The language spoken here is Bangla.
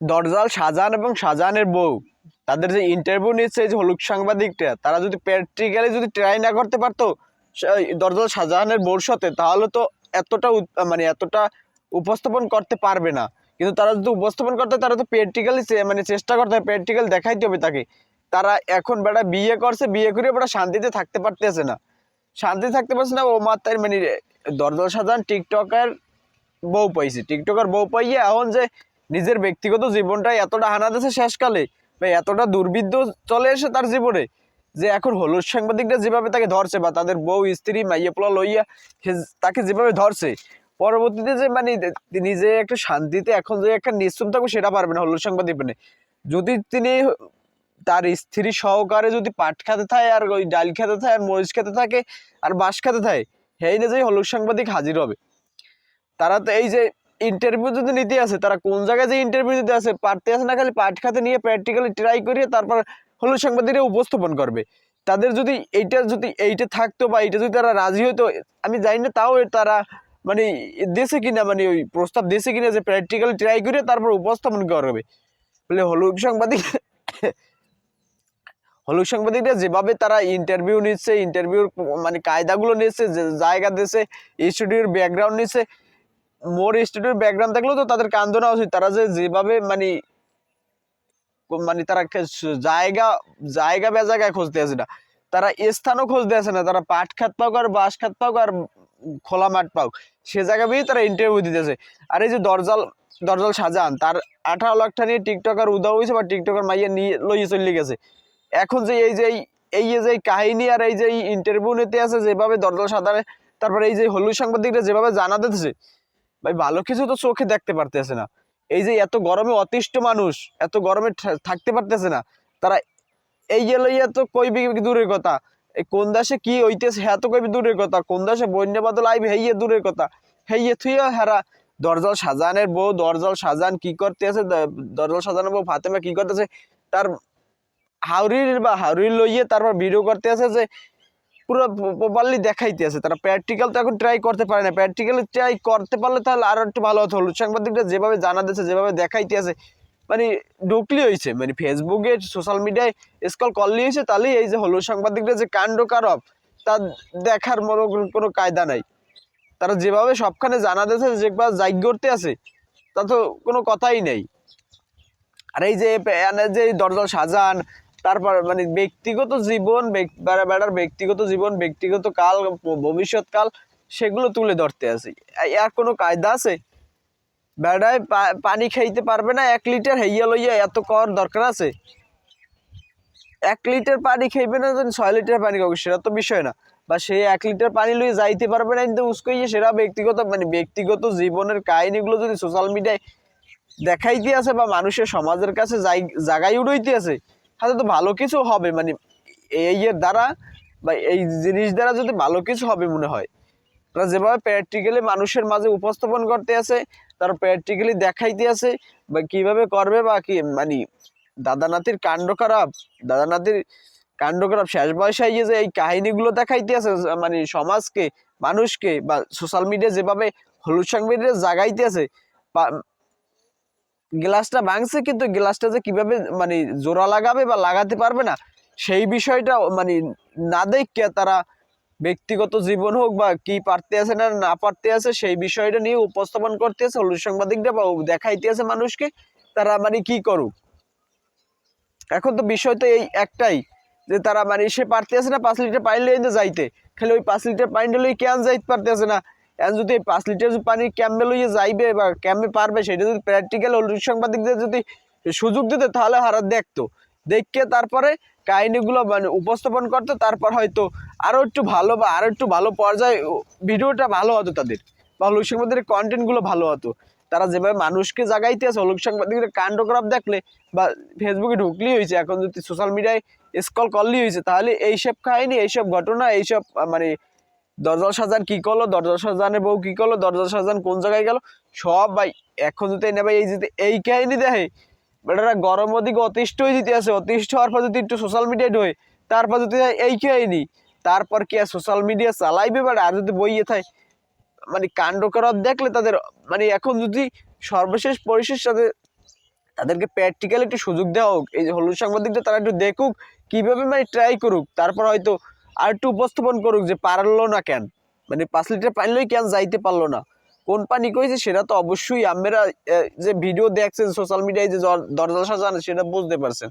দরজাল শাহজাহান এবং শাহজাহানের বউ। তাদের যে ইন্টারভিউ নিচ্ছে যে হলুদ সাংবাদিকটা, তারা যদি প্র্যাকটিক্যালি যদি ট্রাই না করতে পারতো দরজাল শাহজাহানের বউর সাথে, তাহলে তো এতটা মানে এতটা উপস্থাপন করতে পারবে না। কিন্তু তারা যদি উপস্থাপন করতে তারা তো প্র্যাকটিক্যালি মানে চেষ্টা করতে হবে প্র্যাকটিক্যাল দেখাইতে হবে তাকে। তারা এখন বেটা বিয়ে করছে, বিয়ে করে বেটা শান্তিতে থাকতে পারতেছে না। শান্তি থাকতে পারছে না, ও মাত্রায় মানে দরজাল সাধারণ টিকটকের বউ পাইছে। টিকটকার বউ পাইয়ে এখন যে নিজের ব্যক্তিগত জীবনটা এতটা হানা দিয়েছে শেষকালে বা এতটা দুর্বিদ্ধ চলে এসে তার জীবনে যে এখন হলুদ সাংবাদিকরা যেভাবে তাকে ধরছে বা তাদের বউ, স্ত্রী, মাইয়া পোলা, লইয়া তাকে যেভাবে ধরছে, পরবর্তীতে যে মানে তিনি যে একটা শান্তিতে এখন যে একটা নিশ্চুপ থাকবে সেটা পারবে না হলুদ সাংবাদিক মানে। যদি তিনি তার স্ত্রী সহকারে যদি পাট খেতে থাকে আর ওই ডাল খেতে থাকে আর মরিচ খেতে থাকে আর বাঁশ খেতে থাকে, সেই না যে হলুদ সাংবাদিক হাজির হবে। তারা তো এই যে ইন্টারভিউ যদি নিতে আসে, তারা কোন জায়গায় যে ইন্টারভিউ দিতে আসে, পারতে আসে না, খালি পাঠ খাতে নিয়ে প্র্যাকটিক্যালি ট্রাই করিয়ে তারপর হলুদ সাংবাদিকরা উপস্থাপন করবে। তাদের যদি এইটা যদি এইটা থাকতো বা এইটা যদি তারা রাজি হতো, আমি জানি না তাও তারা মানে দেশে কিনা মানে ওই প্রস্তাব দেশে কিনা যে প্র্যাকটিক্যালি ট্রাই করে তারপর উপস্থাপন করবে। বলে হলুদ সাংবাদিক হলুদ সাংবাদিকরা যেভাবে তারা ইন্টারভিউ নিচ্ছে ইন্টারভিউর মানে কায়দাগুলো নিচ্ছে জায়গা দিচ্ছে স্টুডিওর ব্যাকগ্রাউন্ড নিচ্ছে মোর স্টুডিওর ব্যাকগ্রাউন্ড থাকলেও তো তাদের কান্দ নেওয়া উচিত। তারা যে যেভাবে মানে মানে তারা জায়গা জায়গা বে জায়গায় খুঁজতে আসে না। তারা স্থানও খুঁজতে আসে না। তারা পাট খাত পাক আর বাঁশ খাত পাক আর খোলা মাঠ পাক সে জায়গা বেয়ে তারা ইন্টারভিউ দিতেছে আর এই যে দরজাল দরজাল সাজান, তার আঠারো লাখটা নিয়ে টিকটকার উদা হয়েছে বা টিকটকার মাইয়া নিয়ে লইয়ে চলে গেছে। এখন যে এই যে, এই- যে কাহিনী আর এই যে ইন্টারভিউ নিতে আছে যেভাবে দরজাল সাধারণ তারপরে এই যে হলুদ সাংবাদিকরা যেভাবে জানা দিতেছে ভাই, ভালো কিছু তো চোখে দেখতে পারতেছে না। এই যে এত গরমে অতিষ্ঠ মানুষ, এত গরমে থাকতে পারতেছে না। তারা এই যে লইয়া তো কইবি দূরের কথা। এই কোন দেশে কি হইতেছে হ্যাঁ তো কইবি দূরের কথা। কোন দেশে বন্যা বাদল আইবে, হেইয়ে দূরের কথা। হেইয়ে থুইয়া হেরা দরজাল সাজানের বউ, দরজাল সাজান কি করতে আছে দরজাল সাজানের বউ ফাতেমা কি করতেছে, তার হাউরির বা হাউরির লইয়ে তারপর ভিডিও করতে আছে যে পুরো প্রপারলি দেখাইতে আছে। তারা প্র্যাকটিক্যাল তো এখন ট্রাই করতে পারে না। প্র্যাকটিক্যাল ট্রাই করতে পারলে তাহলে আরও একটু ভালো হতো। হলুদ সাংবাদিকরা যেভাবে জানা দিচ্ছে যেভাবে দেখাইতে আছে মানে ঢুকলি হয়েছে মানে ফেসবুকে সোশ্যাল মিডিয়ায় স্কল করলি হয়েছে তাহলেই এই যে হলুদ সাংবাদিকরা যে কাণ্ড কারব, তা দেখার মতো কোনো- কায়দা নাই। তারা যেভাবে সবখানে জানা দিয়েছে যেভাবে জায়গ করতে আছে, তা তো কোনো কথাই নেই। আর এই যে যে দরজাল সাজান তারপর মানে ব্যক্তিগত জীবন বেড়া- বেড়ার ব্যক্তিগত জীবন, ব্যক্তিগত কাল ভবিষ্যৎ কাল সেগুলো তুলে ধরতে আছে। আর কোনো কায়দা আছে? বেড়ায় পানি খাইতে পারবে না, এক লিটার হেইয়া লইয়া এত কর দরকার আছে? এক লিটার পানি খাইবে না যদি ছয় লিটার পানি খাবে সেটা তো বিষয় না। বা সে এক লিটার পানি লইয়ে যাইতে পারবে না, কিন্তু উস্কইয়ে সেটা ব্যক্তিগত মানে ব্যক্তিগত জীবনের কাহিনীগুলো যদি সোশ্যাল মিডিয়ায় দেখাইতে আছে বা মানুষের সমাজের কাছে জাগায় উড়াইতে আছে তাহলে তো ভালো কিছু হবে মানে এই এর দ্বারা বা এই জিনিস দ্বারা যদি ভালো কিছু হবে মনে হয়। তারা যেভাবে প্র্যাকটিক্যালি মানুষের মাঝে উপস্থাপন করতে আছে, তারা প্র্যাকটিক্যালি দেখাইতে আছে, বা কীভাবে করবে বা কি মানে দাদা নাতির কাণ্ড খারাপ দাদা নাতির কাণ্ড খারাপ, শেষ বয়সে যে এই কাহিনীগুলো দেখাইতে আছে মানে সমাজকে, মানুষকে, বা সোশ্যাল মিডিয়া যেভাবে হলুদ সাংবাদিকরা জাগাইতে আছে গ্লাসটা ভাঙছে, কিন্তু গ্লাসটা যে কীভাবে মানে জোড়া লাগাবে বা লাগাতে পারবে না, সেই বিষয়টা মানে না দেখে তারা ব্যক্তিগত জীবন হোক বা কি পারতে আছে না না পারতে আছে, সেই বিষয়টা নিয়ে উপস্থাপন করতে আছে, হলুদ সাংবাদিকরা বা দেখাইতে আছে মানুষকে, তারা মানে কি করুক? এখন তো বিষয় তো এই একটাই, যে তারা মানে সে পারতে আছে না পাঁচ লিটার পানি লইতে যাইতে, খালি ওই পাঁচ লিটার পানিটা লই কেন যাইতে পারতে আছে না? এখন যদি এই পাঁচ লিটার পানি ক্যাম্পে লইয়ে যাইবে বা ক্যাম্পে পারবে, সেটা যদি প্র্যাকটিক্যাল সাংবাদিকদের যদি সুযোগ দিত, তাহলে হারা দেখতো। দেখকে তারপরে কাহিনিগুলো মানে উপস্থাপন করতো, তারপর হয়তো আরও একটু ভালো বা আরও একটু ভালো পর্যায়ে ভিডিওটা ভালো হতো তাদের বা হলুদ সাংবাদিকের কন্টেন্টগুলো ভালো হতো। তারা যেভাবে মানুষকে জাগাইতে আছে হলুদ সাংবাদিকের কাণ্ডক্রম দেখলে বা ফেসবুকে ঢুকলেই হয়েছে এখন যদি সোশ্যাল মিডিয়ায় স্কল করলেই হয়েছে তাহলে এইসব কাহিনি, এইসব ঘটনা, এইসব মানে দরজাল সাজান কি করল? দরজাল সাজানের বউ কি করল? দরজাল সাজান কোন জায়গায় গেল? সব ভাই, এখন যদি নেবে এই যদি এই কাহিনী দেখে, বেটারা গরম ওদিকে অতিষ্ঠ হয়ে যেতে আছে। অতিষ্ঠ হওয়ার পর যদি একটু সোশ্যাল মিডিয়ায় ঢোয়, তারপর যদি এই কাহিনী, তারপর কি আর সোশ্যাল মিডিয়া চালাইবে বেড়া আর যদি বইয়ে থাকে মানে কাণ্ড করার দেখলে তাদের মানে এখন যদি সর্বশেষ পরিশেষ তাদের, তাদেরকে প্র্যাকটিক্যাল একটু সুযোগ দেওয়া হোক, এই যে হলুদ সাংবাদিকদের তারা একটু দেখুক, কীভাবে মানে ট্রাই করুক। তারপর হয়তো আর একটু উপস্থাপন করুক যে পারল না কেন? মানে পাঁচ লিটার পানলেই কেন যাইতে পারল না? কোন পানি কইছে সেটা তো অবশ্যই আমরা যে ভিডিও দেখছেন সোশ্যাল মিডিয়ায় যে দরজা সাজান, সেটা বুঝতে পারছেন।